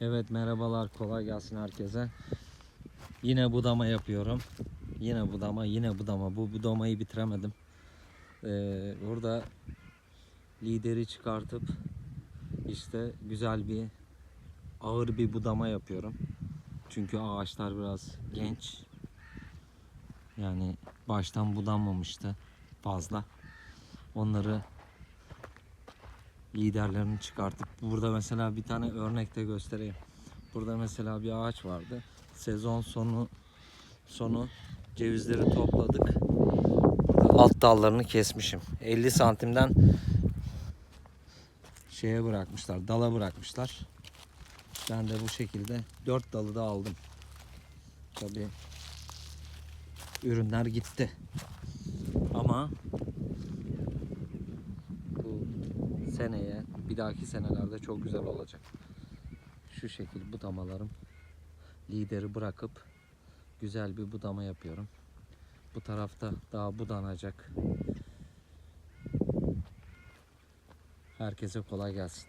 Evet merhabalar kolay gelsin herkese. Yine budama yapıyorum. Yine budama yine budama. Bu budamayı bitiremedim. Ee, burada lideri çıkartıp işte güzel bir ağır bir budama yapıyorum. Çünkü ağaçlar biraz genç. Yani baştan budanmamıştı fazla. Onları liderlerini çıkartıp burada mesela bir tane örnekte göstereyim. Burada mesela bir ağaç vardı. Sezon sonu sonu cevizleri topladık. Alt dallarını kesmişim. 50 santimden şeye bırakmışlar, dala bırakmışlar. Ben de bu şekilde 4 dalı da aldım. Tabii ürünler gitti. Ama bu seneye bir dahaki senelerde çok güzel olacak. Şu şekil budamalarım lideri bırakıp güzel bir budama yapıyorum. Bu tarafta daha budanacak. Herkese kolay gelsin.